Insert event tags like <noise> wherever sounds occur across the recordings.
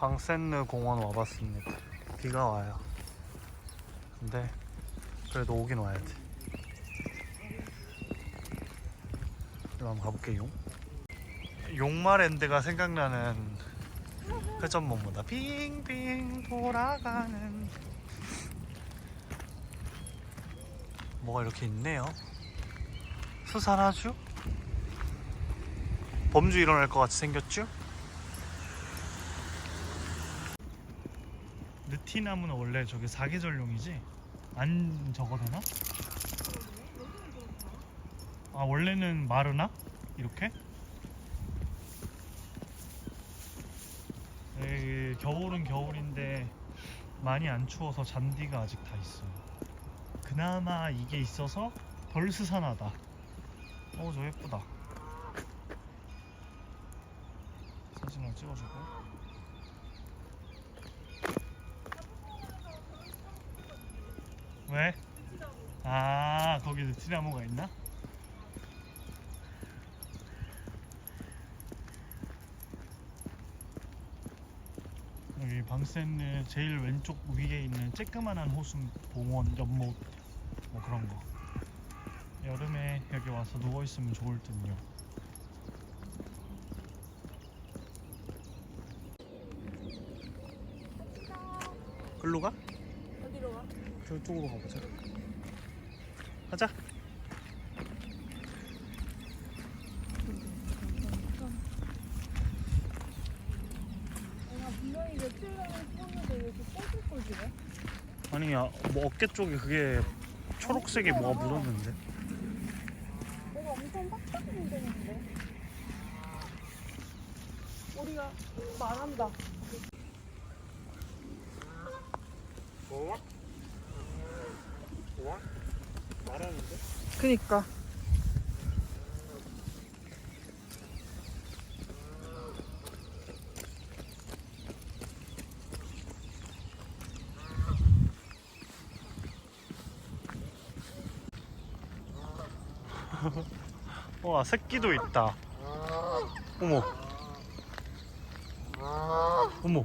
방센느 공원 와봤습니다. 비가 와요. 근데 그래도 오긴 와야 돼. 그럼 한번 가볼게요. 용마랜드가 생각나는 회전목마다 빙빙 돌아가는 뭐가 이렇게 있네요. 수산화주? 범주 일어날 것 같이 생겼죠? 느티나무는 원래 저게 사계절용이지? 안 저거 되나? 아 원래는 마르나? 이렇게? 에이, 겨울은 겨울인데 많이 안 추워서 잔디가 아직 다 있어요. 그나마 이게 있어서 덜 스산하다. 어, 저 예쁘다. 사진을 찍어주고. 왜? 아, 거기 느티나무가 있나? 여기 방센느 제일 왼쪽 위에 있는 쬐끄만한 호수 봉원 연못 뭐 그런 거 여름에 여기 와서 누워 있으면 좋을 듯요. 글로 가? 저쪽으로 가보자. 가자. 아, 분명히 며칠 전에 찍었는데 왜 이렇게 꼬질꼬질해? 아니 야, 뭐 어깨 쪽에 그게 초록색이 뭐가 묻었는데? 내가 엄청 빡빡이 문제는데. 우리가 말한다. 뭐? 뭐? 말하는데? 그니까. <laughs> 와 새끼도 있다. 어머. 어머.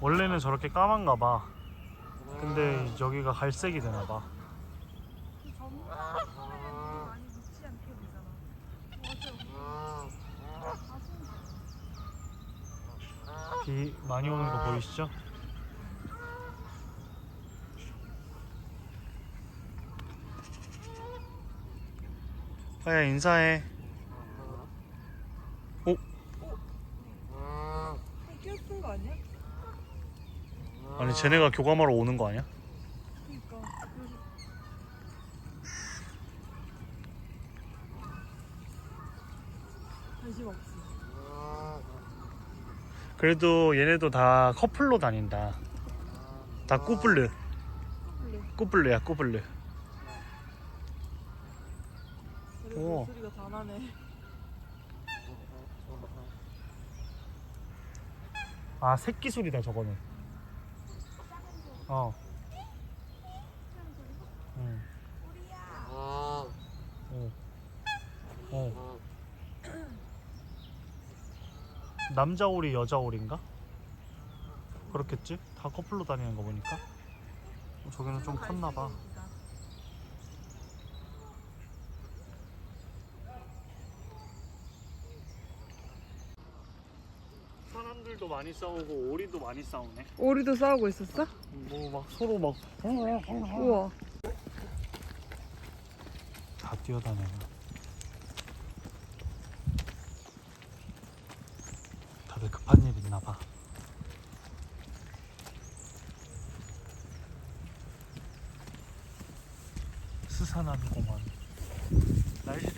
원래는 저렇게 까만가 봐. 근데 여기가 갈색이 되나 봐. 많이 묻지 않게 되잖아. 비 많이 오는 거 보이시죠? 파야 인사해. 오, 끼어쓴 거 아니야? 아니 쟤네가 교감하러 오는 거 아니야? 그니까. 관심 없어. 그래도 얘네도 다 커플로 다닌다. 다 꾸블르, 원래 꾸블르야 꾸블르. 오. 소리가 다 나네. 아 새끼 소리다 저거는. 어. 응. 어. 어. 남자 오리 여자 오리인가? 그렇겠지? 다 커플로 다니는 거 보니까. 어, 저기는 좀 컸나 봐. 사람들도 많이 싸우고 오리도 많이 싸우네. 오리도 싸우고 있었어? 뭐 막 서로 막 우와. 다 뛰어다녀요. 다들 급한 일 있나 봐. 스산한 공원. 날씨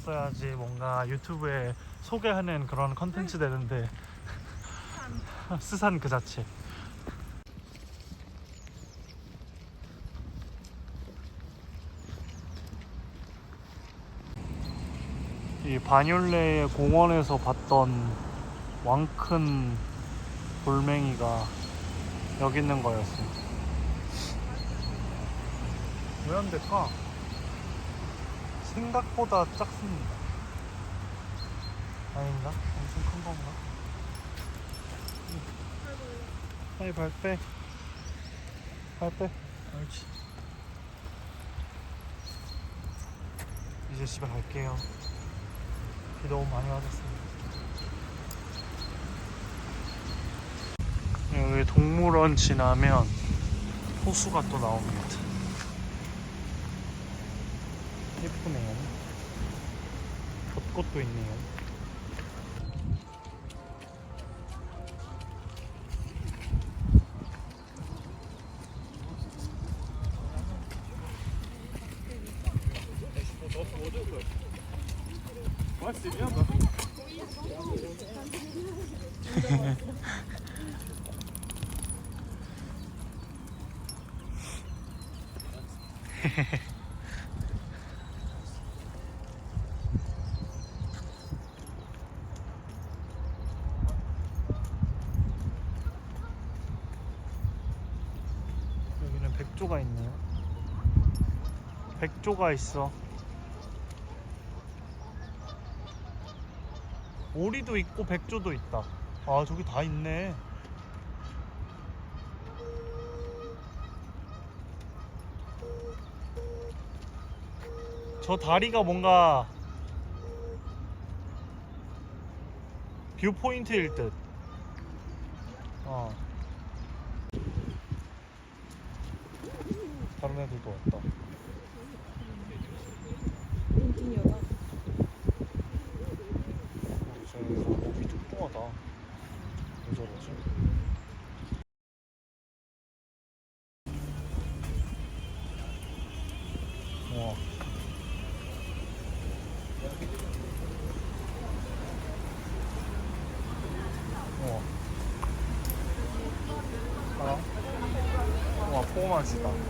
왔어야지 뭔가 유튜브에 소개하는 그런 컨텐츠 되는데 스산 <laughs> 그 자체. 이 바뇰레 공원에서 봤던 왕큰 돌멩이가 여기 있는 거였습니다. 왜안 될까? 생각보다 작습니다. 아닌가? 엄청 큰 건가? 빨리 발 빼. 발 빼. 옳지. 이제 집에 갈게요. 비 너무 많이 맞았습니다. 여기 동물원 지나면 호수가 또 나옵니다. 예쁘네요. 벚 꽃도 있네요. 여기는 <laughs> 백조가 있네요. 백조가 있어. 오리도 있고 백조도 있다. 아 저기 다 있네. 저 다리가 뭔가 뷰 포인트일 듯. 어. 다른 애들도 왔다. 엔지니어다. 저 목이 뚱뚱하다. 왜 저러지? 와. 우와, 포만지다.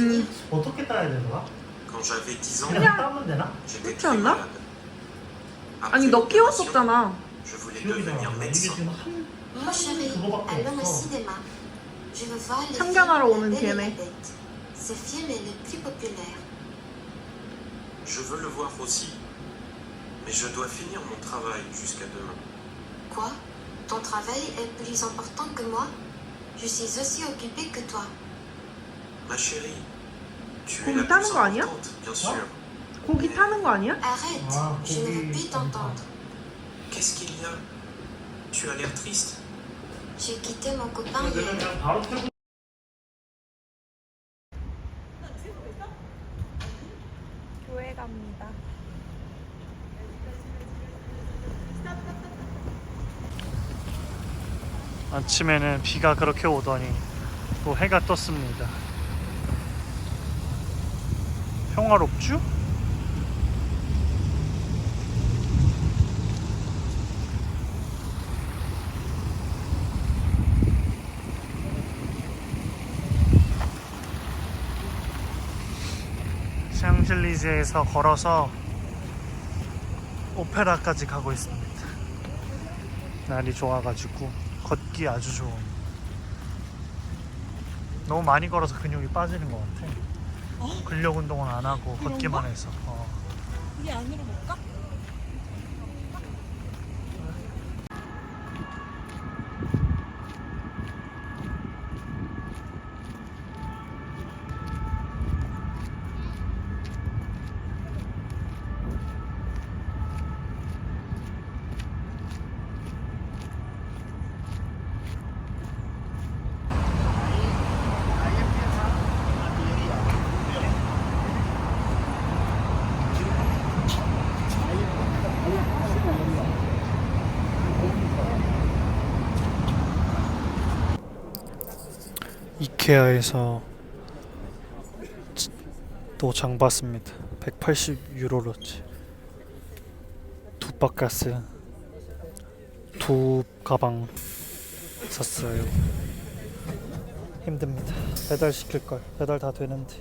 tu voulais devenir 어떻게 따야 되나? Quand j'avais 10 ans, 그냥 따면 되나? j'étais 그렇지 très 않나? malade. 아니 너 Après 키웠었잖아. Je voulais 기억이 잘 devenir 안 나. 이게 médecin. 지금 한 Moi, chérie, 그거밖에 allons au 없어. cinéma. Je veux voir le 참견하러 film 오는 La Belle et 걔네. la Bête. Ce film est le plus populaire. Je veux le voir aussi. Mais je dois finir mon travail jusqu'à demain. Quoi Ton travail est plus important que moi Je suis aussi occupée que toi. Ma chérie, tu es 고기 plus 거 아니야? 고기 타는 거 아니야? Arrête, Ah, je ne veux oui, plus t'entendre. Qu'est-ce qu'il y a Tu as l'air triste. J'ai quitté mon copain 내가 hier. 그냥 바로 태고 교회 갑니다. 아침에는 비가 그렇게 오더니 또 해가 떴습니다. 평화롭죠? 샹젤리제에서 걸어서 오페라까지 가고 있습니다. 날이 좋아가지고 걷기 아주 좋은. 너무 많이 걸어서 근육이 빠지는 것 같아. 근력 운동은 안 하고 걷기만 해서. 어. 이 안으로 못 가? 이케아에서 또 장 봤습니다. 180유로로치. 두 바카스, 두 가방 샀어요. 힘듭니다. 배달 시킬 걸. 배달 다 되는데.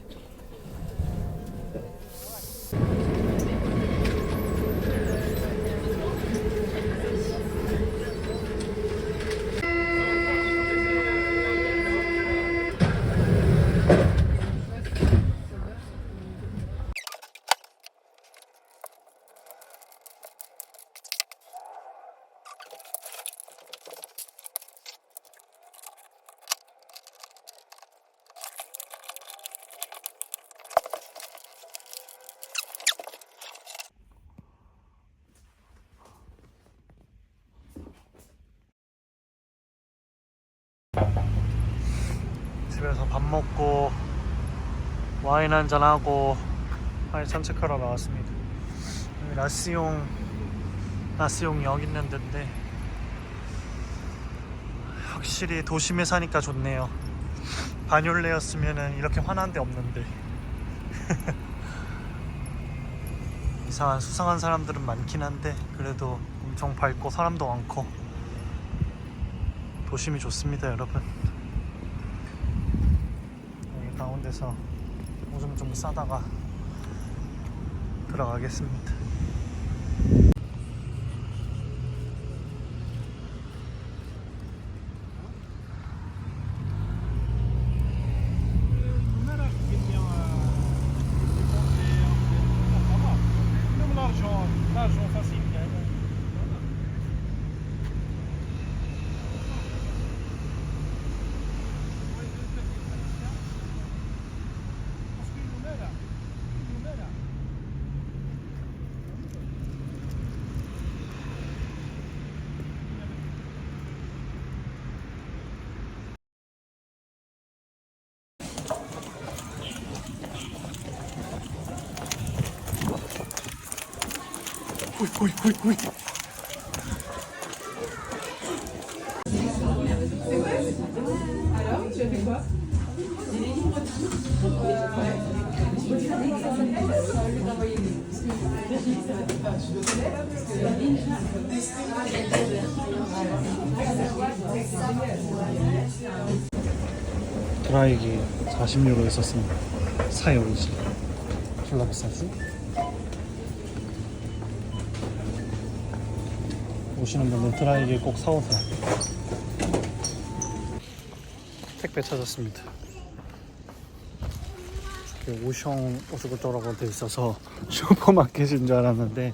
집에서 밥 먹고 와인 한잔 하고 아니 산책하러 나왔습니다. 라스용 라스용 역 있는 데인데 확실히 도심에 사니까 좋네요. 바뇰레였으면은 이렇게 환한 데 없는데 <laughs> 이상한 수상한 사람들은 많긴 한데 그래도 엄청 밝고 사람도 많고 도심이 좋습니다, 여러분. 가운데서 오줌 좀 싸다가 들어가겠습니다. 오이 오이 오이 오이 드라이기 40유로 있었습니다. 사요 이지. 졸라 비싸지? 오시는 분들 드라이기 꼭 사오세요. 택배 찾았습니다. 오숑 어쩌고저쩌고 돼 있어서 <laughs> 슈퍼마켓인 줄 알았는데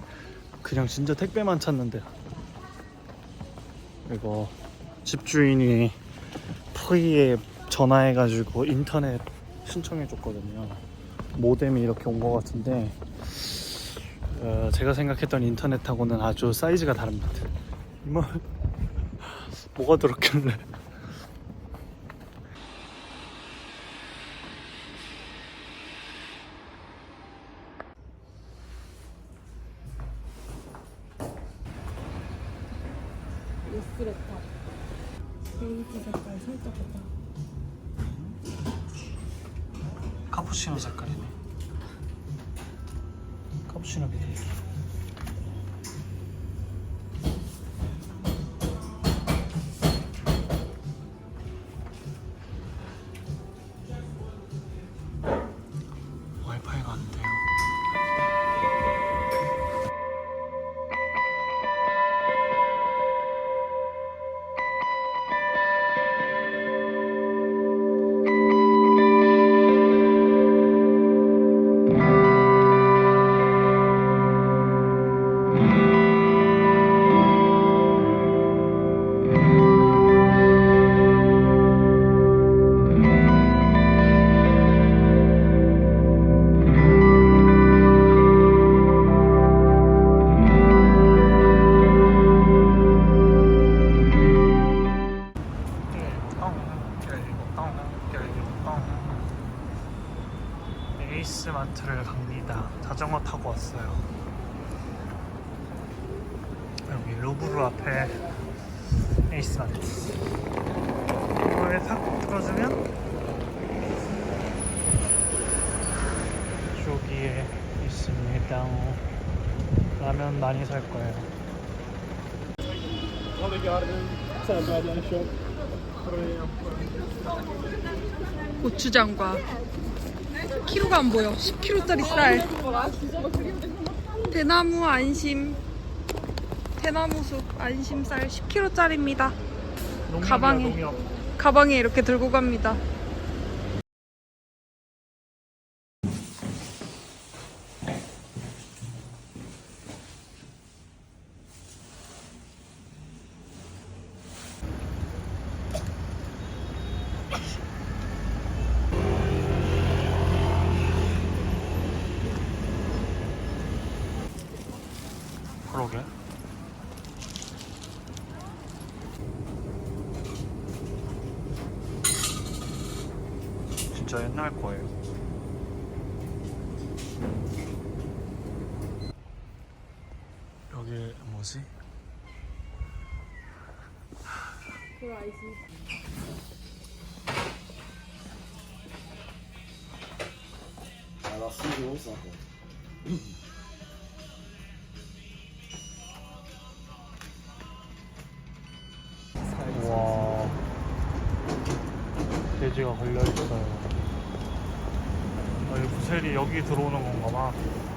그냥 진짜 택배만 찾는데요. 이거 집주인이 프리에 전화해가지고 인터넷 신청해줬거든요. 모뎀이 이렇게 온 것 같은데 어, 제가 생각했던 인터넷하고는 아주 사이즈가 다릅니다. 뭐 <laughs> 뭐가 들었길래? 로스레타. 베이지 색깔 살짝 같다. 카푸치노 색깔이네. 카푸치노. 와 에이 에이스 마트 이거에 탁 틀어주면 여기에 있습니다 라면 많이 살 거예요 고추장과 키로가 안 보여. 10kg짜리 쌀. 대나무 안심. 대나무 숲 안심 쌀 10kg짜리입니다. 농협이야, 가방에. 가방에 이렇게 들고 갑니다. 뭐지? 와 돼지가 걸려 있어요. 아, 이 부셀이 여기 들어오는 건가 봐.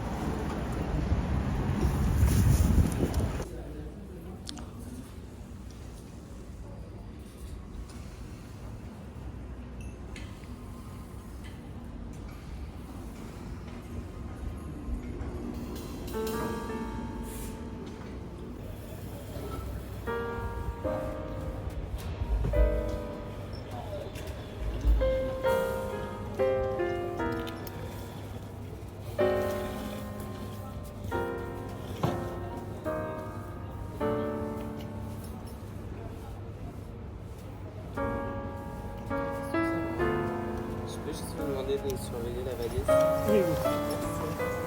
demandé de surveiller la valise. Oui, oui.